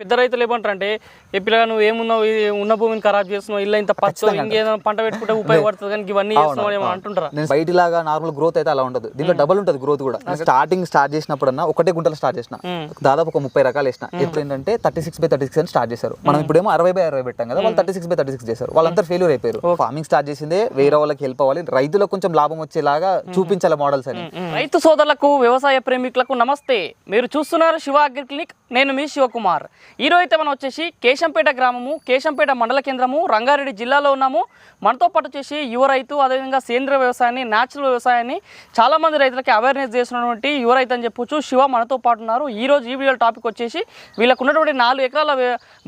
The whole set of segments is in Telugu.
పెద్ద రైతులు ఏమంటారు అంటే ఏ పిల్లగా నువ్వు ఏమున్నావు? ఉన్న భూమిని ఖరాబ్ చేస్తున్నావు. ఇల్లు ఇంత పచ్చో ఇంకేదో పంట పెట్టుకుంటే ఉపయోగపడుతుంది కానీ ఇవన్నీ చేస్తున్నావు ఏమో అంటుంటారా? నేను బయటిలాగా నార్మల్ గ్రోత్ అయితే అలా ఉండదు. దీంట్లో డబుల్ ఉంటుంది గ్రోత్ కూడా. స్టార్టింగ్ స్టార్ట్ చేసినప్పుడన్నా ఒకటే గుంటలు స్టార్ట్ చేసిన. దాదాపు ఒక ముప్పై రకాలు వేసిన. ఎప్పుడు ఏంటంటే thirty six by thirty six అని స్టార్ట్ చేశారు. మనం ఇప్పుడేమో అరవై బై అరవై పెట్టాం కదా వాళ్ళు thirty six by thirty six చేశారు వాళ్ళంతా ఫెయిల్యూర్ అయిపోయారు. ఫార్మింగ్ స్టార్ట్ చేసిందే వేరే వాళ్ళకి హెల్ప్ అవ్వాలి. రైతులకు కొంచెం లాభం వచ్చేలాగా చూపించాలి మోడల్స్ అని. రైతు సోదరులకు వ్యవసాయ ప్రేమికులకు నమస్తే. మీరు చూస్తున్నారు శివ అగ్రి క్లినిక్. నేను మీ శివకుమార్. ఈరోజు అయితే మనం వచ్చేసి కేశంపేట గ్రామము కేశంపేట మండల కేంద్రము రంగారెడ్డి జిల్లాలో ఉన్నాము. మనతో పాటు వచ్చేసి యువ రైతు అదేవిధంగా సేంద్రియ వ్యవసాయాన్ని న్యాచురల్ వ్యవసాయాన్ని చాలామంది రైతులకి అవేర్నెస్ చేస్తున్నటువంటి యువ రైతు అని చెప్పొచ్చు. శివ మనతో పాటు ఉన్నారు. ఈ రోజు ఈ వీడియో టాపిక్ వచ్చేసి వీళ్ళకు ఉన్నటువంటి నాలుగు ఎకరాల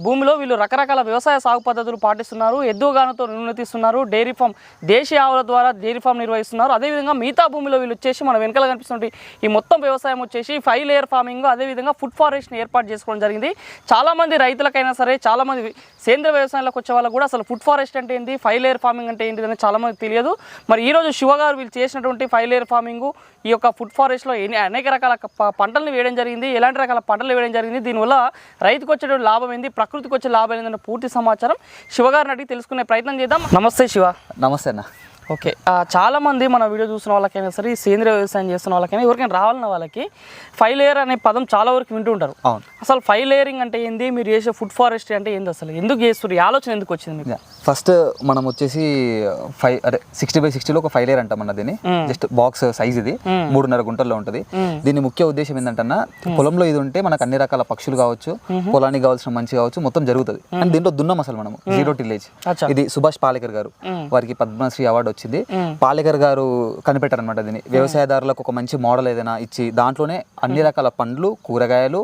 భూమిలో వీళ్ళు రకరకాల వ్యవసాయ సాగు పద్ధతులు పాటిస్తున్నారు. ఎద్దుగానతో ఉన్నతిస్తున్నారు డైరీ ఫామ్ దేశీయ ఆవుల ద్వారా డైరీ ఫామ్ నిర్వహిస్తున్నారు. అదేవిధంగా మిగతా భూమిలో వీళ్ళు వచ్చేసి మన వెనకాల కనిపిస్తున్న ఈ మొత్తం వ్యవసాయం వచ్చేసి ఫైవ్ లేయర్ ఫార్మింగ్ అదేవిధంగా ఫుడ్ ఫారెస్ట్ని ఏర్పాటు చేసుకోవడం జరిగింది. చాలామంది రైతులకైనా సరే చాలామంది సేంద్రీయ సేంద్రియ వ్యవసాయంలోకి వచ్చే వాళ్ళకు కూడా అసలు ఫుడ్ ఫారెస్ట్ అంటే ఏంటి ఫైవ్ లేయర్ ఫార్మింగ్ అంటే ఏంటి అని చాలామంది తెలియదు. మరి ఈరోజు శివ గారు వీళ్ళు చేసినటువంటి ఫైవ్ లేయర్ ఫార్మింగ్ ఈ యొక్క ఫుడ్ ఫారెస్ట్లో ఎన్ని అనేక రకాల ప- పంటలను వేయడం జరిగింది ఎలాంటి రకాల పంటలు వేయడం జరిగింది దీనివల్ల రైతుకు వచ్చేటువంటి లాభం ఏంది ప్రకృతికి వచ్చే లాభం ఏందన్న పూర్తి సమాచారం శివగారిని అడిగి తెలుసుకునే ప్రయత్నం చేద్దాం. నమస్తే శివ. నమస్తే అన్న. ఓకే. ఆ, చాలా మంది మన వీడియో చూసిన వాళ్ళకైనా సరే సేంద్రియ వ్యవసాయం చేస్తున్న వాళ్ళకైనా ఎవరికైనా రావాలన్న వాళ్ళకి ఫైవ్ లేయర్ అనే పదం చాలా వరకు వింటూ ఉంటారు. అవును. అసలు ఫైవ్ లేయరింగ్ అంటే ఏంది? మీరు చేసే ఫుడ్ ఫారెస్ట్ అంటే ఏంది అసలు? ఎందుకు చేస్తారు ఈ ఆలోచన ఎందుకు వచ్చింది మీకు? ఫస్ట్ మనం వచ్చేసి ఫైవ్ అదే సిక్స్టీ బై సిక్స్టీలో ఒక ఫైవ్ లేయర్ అంటాం అన్న దీన్ని. జస్ట్ బాక్స్ సైజ్ ఇది. మూడున్నర గుంటల్లో ఉంటుంది. దీని ముఖ్య ఉద్దేశం ఏంటంటే పొలంలో ఇది ఉంటే మనకు అన్ని రకాల పక్షులు కావచ్చు పొలానికి కావాల్సిన మంచి కావచ్చు మొత్తం జరుగుతుంది. అండ్ దీంట్లో దున్నం అసలు మనము. Zero tillage. ఇది సుభాష్ పాలేకర్ గారు వారికి పద్మశ్రీ అవార్డు వచ్చింది పాలేకర్ గారు కనిపెట్టారు అనమాట దీన్ని వ్యవసాయదారులకు ఒక మంచి మోడల్ ఏదైనా ఇచ్చి దాంట్లోనే అన్ని రకాల పండ్లు కూరగాయలు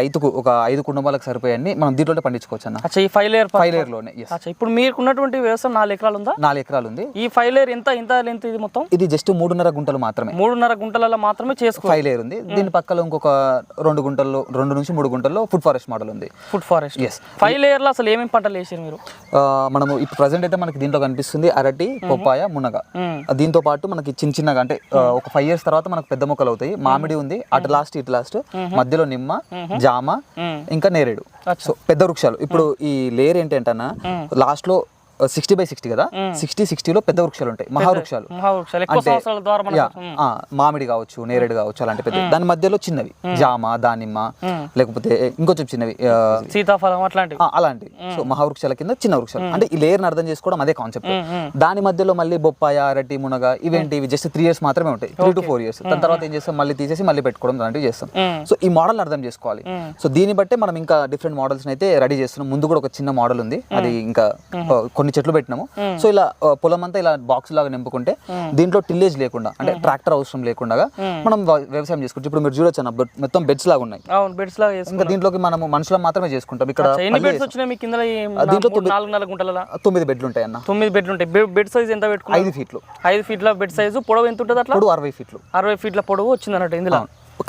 రైతుకు ఒక ఐదు కుటుంబాలకు సరిపోయాన్ని మనం దీంట్లోనే పండించుకోవచ్చు అన్న ఈ ఫైవ్ లేయర్ ఫైవ్ లేయర్లోనే ఇప్పుడు మీకు ఉన్నటువంటి వ్యవసాయం నాలుగు ఎకరాలు ఉందా నాలుగు ఎకరాలు ఉంది ఈ ఫైవ్ లేయర్ ఎంత ఎంత లెంత్ ఇది మొత్తం? ఇది జస్ట్ మూడున్నర గుంటలు మాత్రమే. మూడున్నర గుంటలలో మాత్రమే చేసుకో ఫైవ్ లేయర్ ఉంది. దీని పక్కలో ఇంకొక రెండు గుంటల్లో రెండు నుంచి మూడు గుంటల్లో ఫుడ్ ఫారెస్ట్ మోడల్ ఉంది. Food forest Yes. ఫైవ్ లేయర్లో అసలు ఏమేమి పంటలు వేసారు మీరు? మనము ఇప్పుడు ప్రజెంట్ అయితే మనకి దీంట్లో కనిపిస్తుంది అరటి పొప్పాయ మునగ. దీంతో పాటు మనకి చిన్న చిన్నగా అంటే ఒక ఫైవ్ ఇయర్స్ తర్వాత మనకు పెద్ద మొక్కలు అవుతాయి. మామిడి ఉంది అటు లాస్ట్ ఇటు లాస్ట్ మధ్యలో నిమ్మ జామ. ఇంకా నేరేడు. సో పెద్ద వృక్షాలు. ఇప్పుడు ఈ లేయర్ ఏంటంటే లాస్ట్లో సిక్స్టీ బై సిక్స్టీ కదా? సిక్స్టీ సిక్స్టీలో పెద్ద వృక్షాలు ఉంటాయి మహావృక్షాలు. మామిడి కావచ్చు నేరేడు కావచ్చు అలాంటి పెద్ద దాని మధ్యలో చిన్నవి జామ దానిమ్మ లేకపోతే ఇంకొంచెం చిన్నవి సీతాఫలం అట్లాంటివి. ఆ, అలాంటివి. సో మహావృక్షాల కింద చిన్న వృక్షాలు. అంటే ఈ లేయర్ని అర్థం చేసుకోవడం అదే కాన్సెప్ట్. దాని మధ్యలో మళ్ళీ బొప్పాయ అరటి మునగ ఇవేంటి? ఇవి జస్ట్ త్రీ ఇయర్స్ మాత్రమే ఉంటాయి. త్రీ టు ఫోర్ ఇయర్స్ దాని తర్వాత ఏం చేస్తాం? మళ్ళీ తీసేసి మళ్ళీ పెట్టుకోవడం లాంటివి చేస్తాం. సో ఈ మోడల్ అర్థం చేసుకోవాలి. సో దీన్ని బట్టే మనం ఇంకా డిఫరెంట్ మోడల్స్ అయితే రెడీ చేస్తున్నాం. ముందు కూడా ఒక చిన్న మోడల్ ఉంది. అది ఇంకా ఆ, కొన్ని చెట్లు పెట్టినాము. సో ఇలా పొలం అంతా ఇలా బాక్స్ లాగా నింపుకుంటే దీంట్లో టిల్లేజ్ లేకుండా అంటే ట్రాక్టర్ అవసరం లేకుండా మనం వ్యవసాయం చేసుకోవచ్చు ఇప్పుడు మీరు చూడొచ్చు అన్న మొత్తం బెడ్స్ లాగా ఉన్నాయి. అవును బెడ్స్ లాగా ఇంకా దీంట్లోకి మనము మనుషులం మాత్రమే చేసుకుంటాం. ఇక్కడ దీంట్లో తొమ్మిది బెడ్లు ఉంటాయి అన్న. తొమ్మిది బెడ్లు ఉంటాయి. బెడ్ సైజ్ ఎంత పెట్టుకున్నారు? ఐదు ఫీట్లు ఐదు ఫీట్ల బెడ్ సైజు పొడవు ఎంత ఉంటుంది అట్లా? అరవై ఫీట్లు అరవై ఫీట్ల పొడవు వచ్చింది అన్నట్టు ఇందులో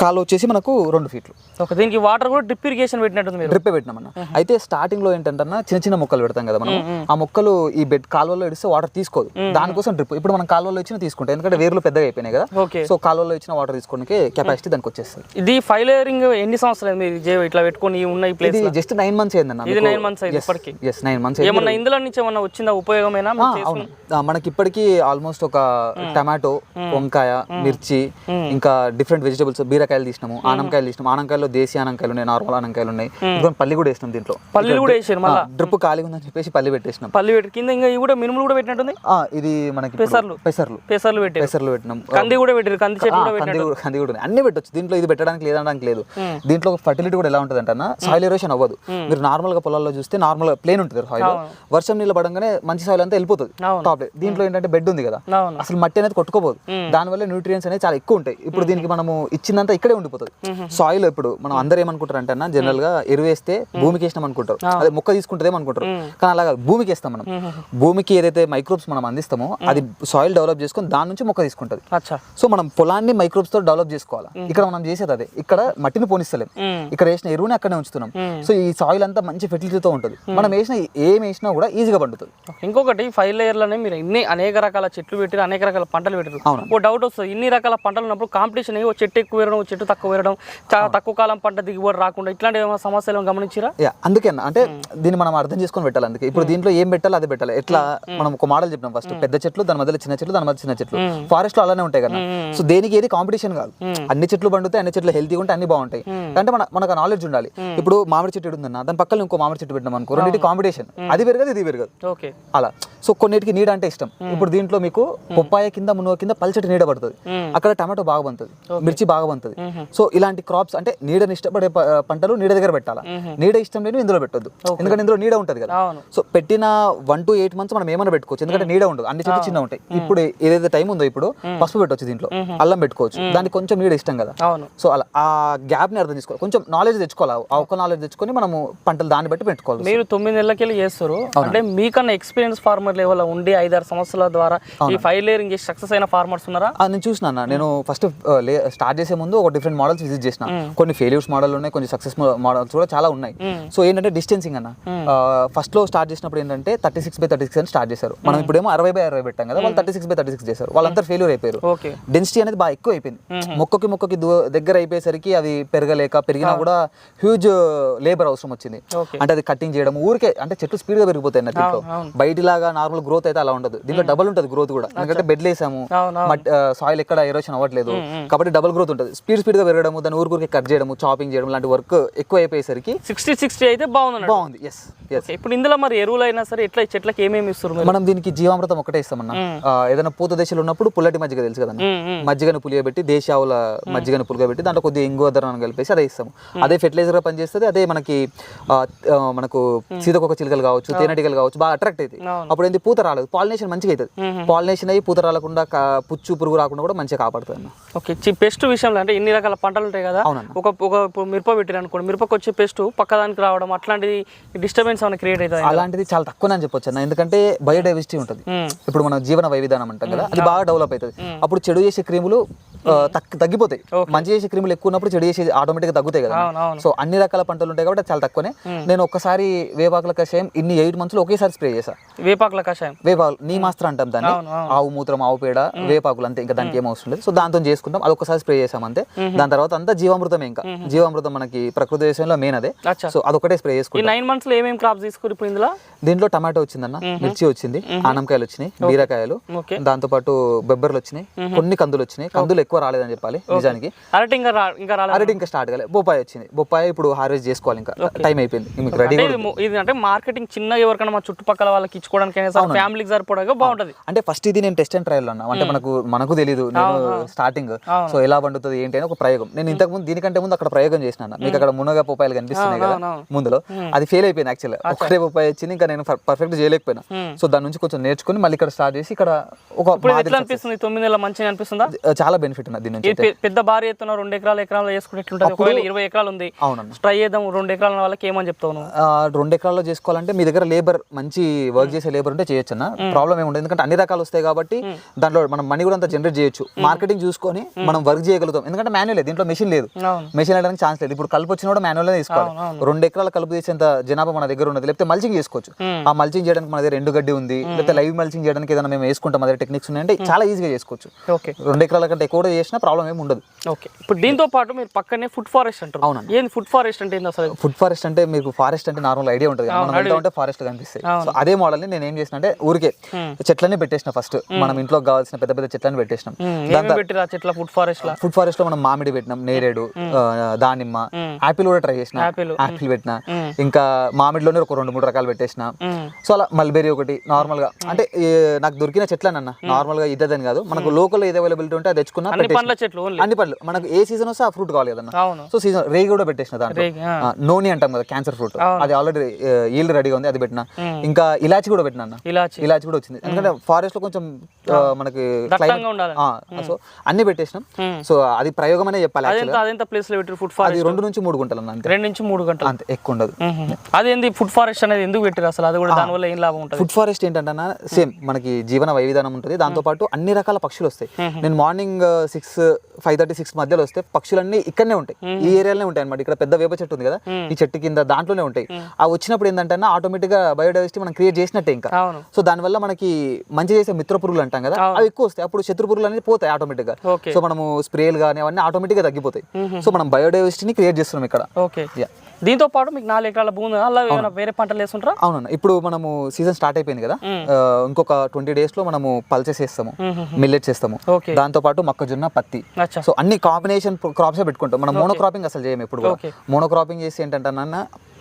కాలు వచ్చేసి మనకు రెండు ఫీట్లు. ఒక దీనికి వాటర్ కూడా డ్రిప్ ఇరిగేషన్ పెట్టినట్టుంది మీరు? డ్రిప్ పెట్టినామన్న. అయితే స్టార్టింగ్లో ఏంటంటే చిన్న చిన్న మొక్కలు పెడతాం కదా మనం ఆ మొక్కలు ఈ బెడ్ కాలువలో ఇడిస్తే వాటర్ తీసుకోదు. దానికోసం డ్రిప్. ఇప్పుడు మనం కాలువలో ఇచ్చిన తీసుకుంటాం. ఎందుకంటే వేర్లు పెద్దగా అయిపోయినాయి కదా. ఓకే. సో కాలువలో ఇచ్చిన వాటర్ తీసుకోవడానికి కెపాసిటీ దానికి వచ్చేస్తుంది. ఇది ఫైవ్ లేయరింగ్ ఎన్ని సంవత్సరాలు మీరు ఇట్లా పెట్టుకొని ఉన్న ఈ ప్లేస్ ఇది జస్ట్ నైన్ మంత్స్ అయిందన్న ఇది అయింది ఇప్పటికి. ఎస్ నైన్ మంత్స్ ఏమన్నా ఇందులో నుంచి ఏమన్నా వచ్చిందా ఉపయోగమేనా అవును. మనకి ఇప్పటికి ఆల్మోస్ట్ ఒక టమాటో వంకాయ మిర్చి ఇంకా డిఫరెంట్ వెజిటబుల్స్ బీరకాయలు తీసినాము ఆనంకాయలు తీసినాము. ఆనంకాయలో దేశీ ఆనంకాయలు ఉన్నాయి నార్మల్ ఆనంకాయలు ఉన్నాయి. ఇంకా పల్లి కూడా వేసినాం దీంట్లో. పల్లీలు కూడా మళ్ళీ? డ్రిప్ ఖాళీగా ఉందని చెప్పేసి పల్లి పెట్టేసినాం. పల్లి పెట్టి కింద ఇంకా ఇవి కూడా మినుములు కూడా పెట్టినట్టుంది? ఆ, ఇది మనకి పెసర్లు. పెసర్లు. పెసర్లు పెట్టారు. పెసర్లు పెట్టినాం. కంది కూడా పెట్టారు కంది ఆ, కంది కూడా కంది కూడా. అన్ని పెట్టొచ్చు. దీంట్లో ఇది పెట్టడానికి లేదనడానికి లేదు. దీంట్లో ఫర్టిలిటీ కూడా ఎలా ఉంటుంది అంటే సాయిల్ ఎరోషన్ అవ్వదు. మీరు నార్మల్గా పొలాల్లో చూస్తే నార్మల్ ప్లేన్ ఉంటుంది సాయిల్ వర్షం నీళ్ళు పడంగానే మంచి సాయిల్ అంతా వెళ్ళిపోతుంది. టాప్ దీంట్లో ఏంటంటే బెడ్ ఉంది కదా. అసలు మట్టి అనేది కొట్టుకోపోదు. దానివల్ల న్యూట్రియన్స్ అనేది చాలా ఎక్కువ ఉంటాయి. ఇప్పుడు దీనికి మనము ఇచ్చిందంతా ఇక్కడే ఉండిపోతుంది. సాయిల్ ఇప్పుడు మనం అందరూ ఏమనుకుంటారు అంటే అన్న జనరల్గా ఎరువు వేస్తే భూమికి వేసినాం అనుకుంటారు అదే మొక్క తీసుకుంటుందేమో అనుకుంటారు. కానీ అలాగా భూమికి వేస్తాం మనం. భూమికి ఏదైతే మైక్రోబ్స్ మనం అందిస్తామో అది సాయిల్ డెవలప్ చేసుకొని దాని నుంచి మొక్క తీసుకుంటది. సో మనం పొలాన్ని మైక్రోబ్స్తో డెవలప్ చేసుకోవాలి? ఇక్కడ మనం చేసేది అదే. ఇక్కడ మట్టిని పోనిస్తలేం. ఇక్కడ వేసిన ఎరువుని అక్కడే ఉంచుతున్నాం. సో ఈ సాయిల్ అంతా మంచి ఫెర్టిలిటీతో ఉంటుంది. మనం వేసిన ఏం వేసినా కూడా ఈజీగా పండుతుంది. ఇంకొకటి ఫైవ్ లేయర్లోనే మీరు ఇన్ని అనేక రకాల చెట్లు పెట్టారు అనేక రకాల పంటలు పెట్టారు. ఓ డౌట్ వస్తుంది ఇన్ని రకాల పంటలు ఉన్నప్పుడు కాంపిటీషన్ ఓ చెట్టు ఎక్కువ పెరగడం చెట్టు తక్కువ పెరగడం చాలా తక్కువ కాలం పంట దిగుబడి రాకుండా ఇట్లాంటి ఏమైనా సమస్యలు గమనించిరా? అందుకే అంటే దీన్ని మనం అర్థం చేసుకొని పెట్టాలి అందుకే. ఇప్పుడు దీంట్లో ఏం పెట్టాలి అది పెట్టాలి. ఎట్లా మనం ఒక మోడల్ చెప్పినాం ఫస్ట్ పెద్ద చెట్లు దాని మధ్యలో చిన్న చెట్లు దాని మధ్య చిన్న చెట్లు. ఫారెస్ట్లో అలానే ఉంటాయి కదా సో దేనికి ఏది కాంపిటీషన్ కాదు. అన్ని చెట్లు పండుతాయి అన్ని చెట్లు హెల్తీగా ఉంటాయి అన్ని బాగుంటాయి. అంటే మన మనకు నాలెడ్జ్ ఉండాలి. ఇప్పుడు మామిడి చెట్టు ఉందన్న దాని పక్కన ఇంకో మామిడి చెట్టు పెట్టినాం అనుకో రెండింటి కాంపిటీషన్ అది పెరగదు ఇది పెరగదు. అలా. సో కొన్నిటికి నీడ అంటే ఇష్టం. ఇప్పుడు దీంట్లో మీకు పొప్పాయ కింద మునుగ కింద పల్చటి నీడ పడుతుంది. అక్కడ టమాటో బాగా పండుతుంది. మిర్చి బాగా పండుతుంది. సో ఇలాంటి క్రాప్స్ అంటే నీడని ఇష్టపడే పంటలు నీడ దగ్గర పెట్టాలా? నీడ ఇష్టం లేని ఇందులో పెట్టొద్దు. ఎందుకంటే ఇందులో నీడ ఉంటుంది కదా. సో పెట్టిన వన్ టు ఎయిట్ మంత్స్ మనం ఏమైనా పెట్టుకోవచ్చు. ఎందుకంటే నీడ ఉండదు. అన్ని చెట్లు చిన్న ఉంటాయి. ఇప్పుడు ఏదైతే టైం ఉందో ఇప్పుడు పసుపు పెట్టవచ్చు దీంట్లో. అల్లం పెట్టుకోవచ్చు. దానికి కొంచెం నీడ ఇష్టం కదా. సో అలా ఆ గ్యాప్ని అర్థం చేసుకోవాలి. కొంచెం నాలెడ్జ్ తెచ్చుకోవాలి. ఆ ఒక్క నాలెడ్జ్ తెచ్చుకొని మనము పంటలు దాన్ని బట్టి పెట్టుకోవాలి మీరు తొమ్మిది నెలలకెళ్ళి చేస్తారు. అంటే మీకన్నా ఎక్స్పీరియన్స్ ఫార్మర్ లెవెల్ ఉండి ఐదారు సంవత్సరాల ద్వారా ఈ ఫైవ్ లేయరింగ్ చేసి సక్సెస్ అయిన ఫార్మర్స్ ఉన్నారా? నేను చూసిన. నేను ఫస్ట్ స్టార్ట్ చేసే ముందు ఒక డిఫరెంట్ మోడల్స్ విజిట్ చేసిన. కొన్ని ఫెయిల్యూర్స్ మోడల్ ఉన్నాయి కొన్ని సక్సెస్ మోడల్స్ కూడా చాలా ఉన్నాయి. సో ఏంటంటే డిస్టెన్సింగ్ అన్న. ఫస్ట్లో స్టార్ట్ చేసినప్పుడు ఏంటంటే thirty six by thirty six అని స్టార్ట్ చేశారు. మనం ఇప్పుడేమో అరవై బై అరవై పెట్టాం కదా వాళ్ళు thirty six by thirty six చేశారు. వాళ్ళంతా ఫెయిల్యూర్ అయిపోయారు. డెన్సిటీ అనేది బాగా ఎక్కువ అయిపోయింది. మొక్కకి మొక్కకి దగ్గర అయిపోయేసరికి అవి పెరగలేక పెరిగినా కూడా హ్యూజ్ లేబర్ అవసరం వచ్చింది. అంటే అది కటింగ్ చేయడం ఊరికే అంటే చెట్లు స్పీడ్గా పెరిగిపోతాయి. బయటిలాగా నార్మల్ గ్రోత్ అయితే అలా ఉండదు. దీంట్లో డబుల్ ఉంటుంది గ్రోత్ కూడా. ఎందుకంటే బెడ్ వేసాము సాయిల్ ఎక్కడ ఎరోషన్ అవ్వట్లేదు. కాబట్టి డబుల్ గ్రోత్ ఉంటుంది. స్పీడ్ స్పీడ్గా పెరగడము దాన్ని ఊరికి కట్ చేయడము చాపింగ్ చేయడం లాంటి వర్క్ ఎక్కువ అయిపోయేసరికి సిక్స్టీ సిక్స్టీ అయితే బాగుంది. బాగుంది ఎస్ ఎస్ ఇప్పుడు ఇందులో మరి ఎరువులు అయినా సరే ఎట్లా చెట్లకి ఏమేమి ఇస్తారు మీరు? మనం దీనికి జీవామృతం ఒకటే ఇస్తామన్న. ఆ, ఏదైనా పూత దశలో ఉన్నప్పుడు పుల్లటి మజ్జిగ తెలుసు మ్మ్. మజ్జిగను పులియబెట్టి దేశావుల మజ్జిగను పులియబెట్టి దాంట్లో కొద్దిగా ఇంగువదరం కలిపేసి అదే ఇస్తాము. అదే ఫెర్టిలైజర్గా పనిచేస్తుంది అదే మనకి మనకు సీతకొక చిలుకలు కావచ్చు తేనెటీగలు కావచ్చు బాగా అట్రాక్ట్ అవును. అప్పుడు ఏంటి పూత రాలేదు. పాలినేషన్ మంచిగా అవుతుంది. పాలినేషన్ అయ్యి పూత రాలకుండా పుచ్చు పురుగు రాకుండా కూడా మంచిగా కాపాడుతుంది ఓకే పెస్ట్ విషయంలో అంటే ఇన్ని రకాల పంటలు ఉంటాయి కదా. ఒక ఒక మిరప పెట్టారు అనుకోండి మిరపకు వచ్చే పెస్ట్ పక్కదానికి రావడం అట్లాంటిది డిస్టర్బెన్స్ ఏమైనా క్రియేట్ అవుతుంది అలాంటిది చాలా తక్కువనే అని చెప్పొచ్చు అన్న. ఎందుకంటే బయోడైవర్సిటీ ఉంటుంది. ఇప్పుడు మన జీవన వైవిధానం అంటాం కదా అది బాగా డెవలప్ అవుతుంది. అప్పుడు చెడు చేసే క్రీములు తగ్గిపోతాయి. మంచి చేసే క్రీములు ఎక్కువ ఉన్నప్పుడు చెడు చేసే ఆటోమేటిక్ తగ్గుతాయి కదా సో అన్ని రకాల పంటలు ఉంటాయి కాబట్టి చాలా తక్కువనే. నేను ఒక్కసారి వేపాకుల కషాయం ఇన్ని ఎయిట్ మంత్స్లో ఒకేసారి స్ప్రే చేశా. వేపాకుల కషాయం. వేపాకులు. నీ మాస్టర్ అంటాం దాన్ని. ఆవు మూత్రం ఆవు పేడ వేపాకులు అంతే ఇంకా దానికి ఏం అవసరం లేదు. సో దాంతో చేసుకుంటాం అది స్ప్రే చేసాం అంతే. దాని తర్వాత అంతా జీవామృతమే ఇంకా. జీవామృతం మనకి ప్రకృతి దేశంలో మెయిన్ అదే. సో అదొకటే స్ప్రే చేసుకుంటాం. నైన్ మంత్స్లో ఏమేమి క్రాప్స్ తీసుకుని ఇప్పుడు ఇందులో? దీంట్లో టమాటో వచ్చిందన్న మిర్చి వచ్చింది ఆనంకాయలు వచ్చినాయి బీరకాయలు దాంతో పాటు బెబ్బర్లు వచ్చినాయి కొన్ని కందులు వచ్చినాయి. కందులు ఎక్కువ రాలేదని చెప్పాలి నిజానికి. అరటి ఇంకా అరటి ఇంకా స్టార్ట్ కాలేదు బొప్పాయి వచ్చింది. బొప్పాయి ఇప్పుడు హార్వెస్ట్ చేసుకోవాలి ఇంకా. టైం అయిపోయింది. మీకు రెడీ ఇది అంటే మార్కెటింగ్ చిన్నగా ఎవరికైనా మా చుట్టుపక్కల వాళ్ళకి ఇచ్చుకోవడానికి సరే ఫ్యామిలీకి సరిపడగా బాగుంటది. అంటే ఫస్ట్ ఇది నేను టెస్ట్ అండ్ ట్రయల్ అన్నా. అంటే మనకు మనకు తెలియదు నేను స్టార్టింగ్ సో ఎలా పండుతుంది ఏంటి అని ఒక ప్రయోగం. నేను ఇంతకు ముందు దీనికంటే ముందు అక్కడ ప్రయోగం చేసిన మీకు అక్కడ మునగ పొప్పాయలు కనిపిస్తున్నాయి కదా. ముందులో. అది ఫెయిల్ అయిపోయింది యాక్చువల్ ఒకటే పొప్పాయి వచ్చింది ఇంకా నేను పర్ఫెక్ట్ చేయలేకపోయినా. సో దాని నుంచి కొంచెం నేర్చుకుని మళ్ళీ ఇక్కడ స్టార్ట్ చేసి ఇక్కడ ఒక అనిపిస్తుంది? తొమ్మిది నెలల మంచిగా అనిపిస్తుందా? చాలా బెనిఫిట్ ఉన్నది దీని నుంచి పెద్ద భారీ ఎత్తున రెండు ఎకరాలు ఎకరాలు చేసుకుంటే ఎట్లుంటుంది? ఒకవేళ ఇరవై ఎకరాలు ఉంది అవునన్న. ట్రై చేద్దాం రెండు ఎకరాల వాళ్ళకి ఏమని ఆ, రెండు ఎకరాల్లో చేసుకోవాలంటే మీ దగ్గర లేబర్ మంచి వర్క్ చేసే లేబర్ ఉంటే చేయొచ్చు అన్న ప్రాబ్లం ఏముండదు. ఎందుకంటే అన్ని రకాలు వస్తాయి కాబట్టి దాంట్లో మనం మనీ కూడా అంత జనరేట్ చేయొచ్చు. మార్కెటింగ్ చూసుకొని మనం వర్క్ చేయగలుగుతాం. ఎందుకంటే మాన్యువల్ దీంట్లో మెషిన్ లేదు. అవును. మెషిన్ వెళ్ళడానికి ఛాన్స్ లేదు. ఇప్పుడు కలుపు వచ్చిన కూడా మాన్యువల్ తీసుకోవాలి. అవును, రెండు ఎకరాల కలుపు చేసేంత జనాభా మన దగ్గర ఉన్నది. లేకపోతే మల్చింగ్ చేసుకోవచ్చు. ఆ మల్చింగ్ చేయడానికి మన దగ్గర ఎండు గడ్డి ఉంది. లేకపోతే లైవ్ మల్చింగ్ చేయడానికి ఏదైనా మేము వేసుకుంటాం. అదే టెక్నిక్స్ ఉన్నాయంటే చాలా ఈజీగా చేసుకోవచ్చు. ఓకే. రెండు ఎకరాల కంటే ఎక్కువ చేసినా ప్రాబ్లం ఏమి ఉండదు. ఓకే. ఇప్పుడు దీంతో పాటు మీరు పక్కనే ఫుడ్ ఫారెస్ట్ అంటారు. అవునండి. ఏంది ఫుడ్ ఫారెస్ట్ అంటే అసలు? ఫుడ్ ఫారెస్ట్ అంటే మీకు ఫారెస్ట్ అంటే నార్మల్ ఐడియా ఉంటుంది. మనం ఉంటే ఫారెస్ట్ కనిపిస్తాయి. సో అదే మోడల్ని నేను ఏం చేసిన అంటే ఊరికే చెట్లన్నీ పెట్టేసిన ఫస్ట్ మనం ఇంట్లో కావాల్సిన పెద్ద పెద్ద చెట్లని పెట్టేసినాం. చెట్ల ఫుడ్ ఫారెస్ట్ లా? ఫుడ్ ఫారెస్ట్లో మనం మామిడి పెట్టినాం నేరేడు దానిమ్మ. ఆపిల్ కూడా ట్రై చేసిన. ఆపిల్. పెట్టిన. ఇంకా మామిడిలోనే ఒక రెండు మూడు రకాలు పెట్టేసిన. సో అలా మల్బెరీ ఒకటి నార్మల్గా. అంటే నాకు దొరికిన చెట్లనన్న. నార్మల్గా ఇదేదని కాదు. మనకు లోకల్ ఏది అవైలబిలిటీ ఉంటే అది తెచ్చుకున్నా అన్ని. పండ్ల మనకు ఏ సీజన్ వస్తే ఆ ఫ్రూట్ కావాలి కదన్న. సో సీజన్ రేగి కూడా పెట్టేసిన దాంట్లో. నోని అంటాం కదా క్యాన్సర్ ఫ్రూట్ అది ఆల్రెడీ ఈల్డ్ రెడీగా ఉంది అది పెట్టిన. ఇంకా ఇలాచి కూడా పెట్టిన ఇలాచి. ఇలాచి కూడా వచ్చింది. ఎందుకంటే ఫారెస్ట్లో కొంచెం మనకి సో అన్ని పెట్టేసినాం. సో అది ప్రయోగం అనే చెప్పాలి ప్లేస్లో ఫుడ్ ఫారెస్ట్ రెండు నుంచి మూడు గుంటలు అంతే. రెండు నుంచి మూడు గంటలు. అంతే ఎక్కువ ఉండదు. అదేంది? ఫుడ్ ఫారెస్ట్ అనేది ఎందుకు పెట్టారు అసలు? అది కూడా దానివల్ల ఏం లాభం ఉంటుంది? ఫుడ్ ఫారెస్ట్ ఏంటంటే సేమ్ మనకి జీవన వైవిధానం ఉంటుంది. దాంతో పాటు అన్ని రకాల పక్షులు వస్తాయి. నేను morning six five thirty six మధ్యలో వస్తే పక్షులన్నీ ఇక్కడనే ఉంటాయి. ఈ ఏరియాలోనే ఉంటాయి అనమాట ఇక్కడ పెద్ద వేప చెట్టు ఉంది కదా ఈ చెట్టు కింద దాంట్లోనే ఉంటాయి. ఆ వచ్చినప్పుడు ఏంటంటే ఆటోమేటిక్గా బయోడైవర్సిటీ మనం క్రియేట్ చేసినట్టే ఇంకా. అవును. సో దానివల్ల మనకి మంచి చేసే మిత్ర పురుగులు అంటాం కదా అవి ఎక్కువ వస్తాయి. అప్పుడు శత్రు పురుగులు అనేది పోతాయి ఆటోమేటిక్గా. సో మనము స్ప్రేలు కానీ అవన్నీ ఆటోమేటిక్గా తగ్గిపోతాయి. సో మనం బయోడైవర్సిటీని క్రియేట్ చేస్తున్నాం ఇక్కడ. ఓకే. దీంతో పాటు మీకు నాలుగు ఎకరాల భూమి. అలా వేరే పంటలు వేస్తుంటారా? అవునన్న ఇప్పుడు మనము సీజన్ స్టార్ట్ అయిపోయింది కదా ఇంకొక ట్వంటీ డేస్లో మనము పల్సెస్ వేస్తాము మిల్లెట్స్ వేస్తాము ఓకే. దాంతో పాటు మొక్కజొన్న పత్తి. సో అన్ని కాంబినేషన్ క్రాప్స్ పెట్టుకుంటాం. మనం మోనో క్రాపింగ్ అసలు చేయము ఇప్పుడు Okay. మోనో క్రాపింగ్ చేసి ఏంటంటే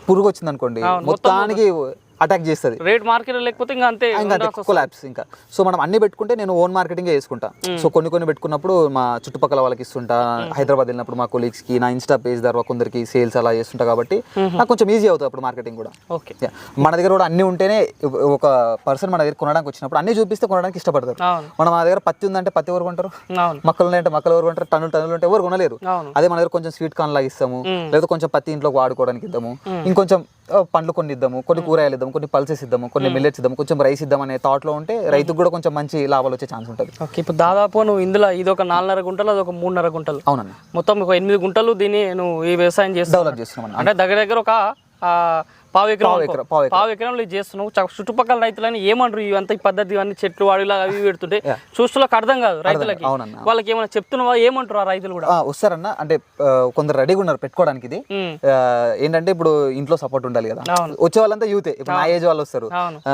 పురుగు వచ్చింది అనుకోండి మొత్తానికి అటాక్ చేస్తుంది. రేట్ మార్కెట్ లేకపోతే ఇంకా అంతే ఇంకా అంతే కొలాప్స్ ఇంకా. సో మనం అన్ని పెట్టుకుంటే నేను ఓన్ మార్కెటింగ్ చేసుకుంటా. సో కొన్ని కొన్ని పెట్టుకున్నప్పుడు మా చుట్టుపక్కల వాళ్ళకి ఇస్తుంటా హైదరాబాద్ వెళ్ళినప్పుడు మా కొలీగ్స్కి నా ఇన్స్టా పేజ్ ద్వారా కొందరికి సేల్స్ అలా చేస్తుంటా కాబట్టి నాకు కొంచెం ఈజీ అవుతుంది అప్పుడు మార్కెటింగ్ కూడా. ఓకే. మన దగ్గర కూడా అన్ని ఉంటేనే ఒక పర్సన్ మన దగ్గర కొనడానికి వచ్చినప్పుడు అన్ని చూపిస్తే కొనడానికి ఇష్టపడతారు. మనం మన దగ్గర పత్తి ఉందంటే పత్తి ఎవరు కొంటారు? మొక్కలు ఉన్నాయంటే మొక్కలు ఎవరు కొంటారు? టన్నులు టన్నులు ఉంటే ఎవరు కొనలేరు. అదే మన దగ్గర కొంచెం స్వీట్ కార్న్ లాగా ఇస్తాము. లేదా కొంచెం పత్తి ఇంట్లోకి వాడుకోవడానికి ఇద్దాము. ఇంకొంచెం పండ్లు కొన్ని ఇద్దాము కొన్ని కూరగాయలు ఇద్దాము కొన్ని పల్సెస్ ఇద్దాము కొన్ని మిల్లెట్స్ ఇద్దాము కొంచెం రైస్ ఇద్దాం అనే థాట్లో ఉంటే రైతుకు కూడా కొంచెం మంచి లాభాలు వచ్చే ఛాన్స్ ఉంటుంది. ఓకే ఇప్పుడు దాదాపు నువ్వు ఇందులో ఇది ఒక నాలుగున్నర గుంటలు అది ఒక మూడున్నర గుంటలు. అవునన్న. మొత్తం ఒక ఎనిమిది గుంటలు దీన్ని నువ్వు ఈ వ్యవసాయం చేస్తావు డెవలప్ చేస్తున్నాం అన్న అంటే దగ్గర దగ్గర ఒక పావు ఎకరం పావు ఎకరంలో చేస్తున్నావు. చుట్టుపక్కల రైతులని ఏమంటారు ఇవంతా ఈ పద్ధతి ఇవన్నీ చెట్లు వాడిలా అవి పెడుతుంటే చూస్తులకు అర్థం కాదు రైతులకి. వాళ్ళకి ఏమైనా చెప్తున్నావా? ఏమంటారు ఆ రైతులు కూడా? వస్తారన్న. అంటే కొందరు రెడీగా ఉన్నారు పెట్టుకోవడానికి ఇది. ఏంటంటే ఇప్పుడు ఇంట్లో సపోర్ట్ ఉండాలి కదా. వచ్చే వాళ్ళంతా యూతే. ఇప్పుడు నా ఏజ్ వాళ్ళు వస్తారు.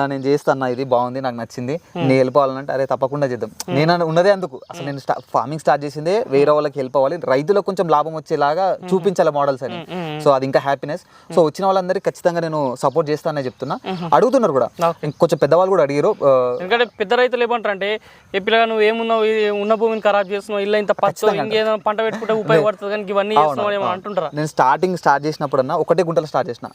నేను చేస్తాను ఇది బాగుంది నాకు నచ్చింది. నేను వెళ్ళిపోవాలంటే అరే తప్పకుండా చేద్దాం. నేను అన్న- ఉన్నదే అందుకు. అసలు నేను ఫార్మింగ్ స్టార్ట్ చేసిందే వేరే వాళ్ళకి హెల్ప్ అవ్వాలి. రైతులకు కొంచెం లాభం వచ్చేలాగా చూపించాలి మోడల్స్ అని. సో అది ఇంకా హ్యాపీనెస్ సో వచ్చిన వాళ్ళందరికీ ఖచ్చితంగా నేను సపోర్ట్ చేస్తానని చెప్తున్నా. అడుగుతున్నారు కూడా. ఇంకొంచెం పెద్దవాళ్ళు కూడా అడిగారు ఎందుకంటే పెద్ద రైతులు ఏమంటారు అంటే ఏ పిల్లగా నువ్వు ఏమున్నావు ఉన్న భూమిని ఖరాబ్ చేస్తున్నావు ఇల్లు ఇంత పచ్చ ఇంకేదైనా పంట పెట్టుకుంటే ఉపయోగపడుతుంది కానీ ఇవన్నీ అంటుంటారా? నేను స్టార్టింగ్ స్టార్ట్ చేసినప్పుడు అన్న ఒకటే గుంటలు స్టార్ట్ చేసిన.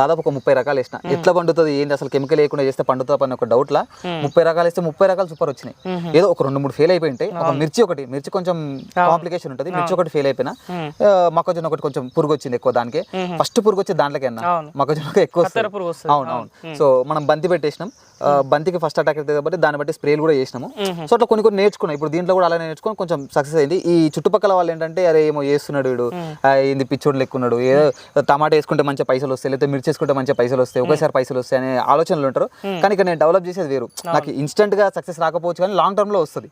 దాదాపు ఒక ముప్పై రకాలు వేసిన. ఎట్లా పండుతుంది ఏంటి అసలు కెమికల్ లేకుండా చేస్తే పండుతుందా అని ఒక డౌట్ లా? ముప్పై రకాలు వేస్తే ముప్పై రకాలు సూపర్ వచ్చినాయి. ఏదో ఒక రెండు మూడు ఫెయిల్ అయిపోయి ఉంటాయి ఒక మిర్చి ఒకటి మిర్చి కొంచెం కాంప్లికేషన్ ఉంటుంది మిర్చి ఒకటి ఫెయిల్ అయిపోయినా. మొక్కజొన్న ఒకటి కొంచెం పురుగు వచ్చింది ఎక్కువ దానికి. ఫస్ట్ పురుగు వచ్చి దాంట్లోకి అన్న. మొక్కజొన్న ఎక్కువ అవును. అవును. సో మనం బంతి పెట్టేసినాం. బంతికి ఫస్ట్ అటాక్ అవుతుంది కాబట్టి దాన్ని బట్టి స్ప్రేలు కూడా చేసినాము. సో అట్లా కొన్ని కొన్ని నేర్చుకున్నాం. ఇప్పుడు దీంట్లో కూడా అలానే నేర్చుకొని కొంచెం సక్సెస్ అయింది. ఈ చుట్టుపక్కల వాళ్ళు ఏంటంటే అరే ఏమో చేస్తున్నాడు వీడు. ఏంది పిచ్చోడు లెక్కున్నాడు. ఏదో టమాటా వేసుకుంటే మంచి పైసలు వస్తాయి లేకపోతే మిర్చి వేసుకుంటే మంచి పైసలు వస్తాయి ఒకేసారి పైసలు వస్తాయి అనే ఆలోచనలు ఉంటారు. కానీ ఇక్కడ నేను డెవలప్ చేసేది వేరు. నాకు ఇన్స్టెంట్గా సక్సెస్ రాకపోవచ్చు కానీ లాంగ్ టర్మ్లో వస్తుంది.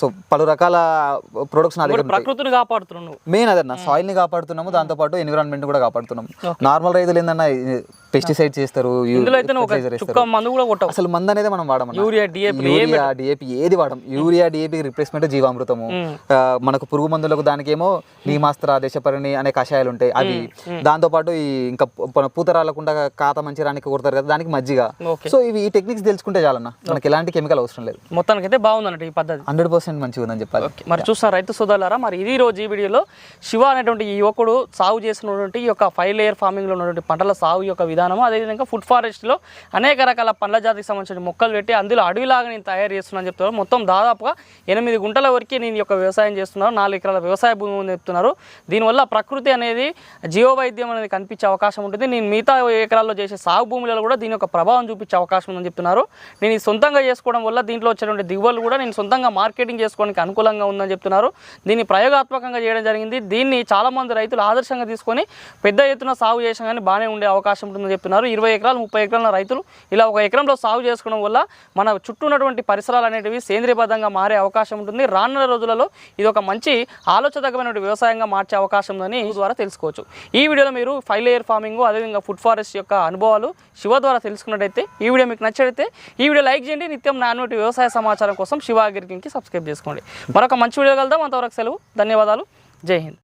సో పలు రకాల ప్రొడక్ట్స్ నా ప్రకృతిని కాపాడుతున్నావు నువ్వు. మెయిన్ అదన్న సాయిల్ని కాపాడుతున్నాము దాంతో పాటు ఎన్విరాన్మెంట్ కూడా కాపాడుతున్నాము. నార్మల్ రైతులు ఏందన్నా పెస్టిసైడ్ చేస్తారు. చుక్క మందు కూడా అసలు మందు అనేది మనం వాడమన్నా. యూరియా డిఏపి యూరియా డిఏపి ఏది వాడం యూరియా డిఏపి రిప్లేస్మెంట్ జీవామృతము. మనకు పురుగు మందులకు దానికేమో నీమాస్త్ర దేశపరిణి అనే కషాయాలు ఉంటాయి. అవి. దాంతో పాటు ఈ ఇంకా పూత రాలకుండా కాత మంచి రానికి కొడతారు కదా దానికి మజ్జిగ. సో ఇవి ఈ టెక్నిక్స్ తెలుసుకుంటే చాలన్న. మనకి ఎలాంటి కెమికల్ అవసరం లేదు. మొత్తానికి అయితే బాగుంది అన్నట్టు ఈ పద్ధతి. హండ్రెడ్ పర్సెంట్ మంచిగా ఉందని చెప్పాలి. మరి చూస్తున్న రైతు సోదరులారా మరి ఇది రోజు ఈ వీడియోలో శివ అనేటువంటి ఈ యువకుడు సాగు చేసినటువంటి ఈ యొక్క ఫైవ్ లేయర్ ఫార్మింగ్లో ఉన్నటువంటి పంటల సాగు యొక్క విధానము అదేవిధంగా ఫుడ్ ఫారెస్ట్లో అనేక రకాల పండ్ల జాతికి సంబంధించిన మొక్కలు పెట్టి అందులో అడవిలాగా నేను తయారు చేస్తున్నాను చెప్తున్నారు. మొత్తం దాదాపుగా ఎనిమిది గుంటల వరకు నేను యొక్క వ్యవసాయం చేస్తున్నాను నాలుగు ఎకరాల వ్యవసాయ భూమి ఉందని చెప్తున్నారు. దీనివల్ల ప్రకృతి అనేది జీవ వైద్యం అనేది కనిపించే అవకాశం ఉంటుంది. నేను మిగతా ఎకరాల్లో చేసే సాగు భూములలో కూడా దీని యొక్క ప్రభావం చూపించే అవకాశం ఉందని చెప్తున్నారు. నేను ఇది సొంతంగా చేసుకోవడం వల్ల దీంట్లో వచ్చేటువంటి దిగుబడులు కూడా నేను సొంతంగా మార్కెటింగ్ చేసుకోవడానికి అనుకూలంగా ఉందని చెప్తున్నారు. దీన్ని ప్రయోగాత్మకంగా చేయడం జరిగింది. దీన్ని చాలామంది రైతులు ఆదర్శంగా తీసుకొని పెద్ద ఎత్తున సాగు చేసాం కానీ బాగానే ఉండే అవకాశం ఉంటుంది. ఉంటుందని చెప్పినారు. ఇరవై ఎకరాలు ముప్పై ఎకరాల రైతులు ఇలా ఒక ఎకరంలో సాగు చేసుకోవడం వల్ల మన చుట్టూ ఉన్నటువంటి పరిసరాలు అనేటివి సేంద్రియబద్ధంగా మారే అవకాశం ఉంటుంది. రానున్న రోజులలో ఇది ఒక మంచి ఆలోచనకమైన వ్యవసాయంగా మార్చే అవకాశం ఉందని ద్వారా తెలుసుకోవచ్చు. ఈ వీడియోలో మీరు ఫైవ్ లేయర్ ఫార్మింగ్ అదేవిధంగా ఫుడ్ ఫారెస్ట్ యొక్క అనుభవాలు శివ ద్వారా తెలుసుకున్నట్టయితే ఈ వీడియో మీకు నచ్చినట్లయితే ఈ వీడియో లైక్ చేయండి. నిత్యం నాన్నటి వ్యవసాయ సమాచారం కోసం శివ అగ్రికింగ్కి సబ్స్క్రైబ్ చేసుకోండి. మరొక మంచి వీడియో కలుద్దాం. అంతవరకు సెలవు. ధన్యవాదాలు. జై హింద్.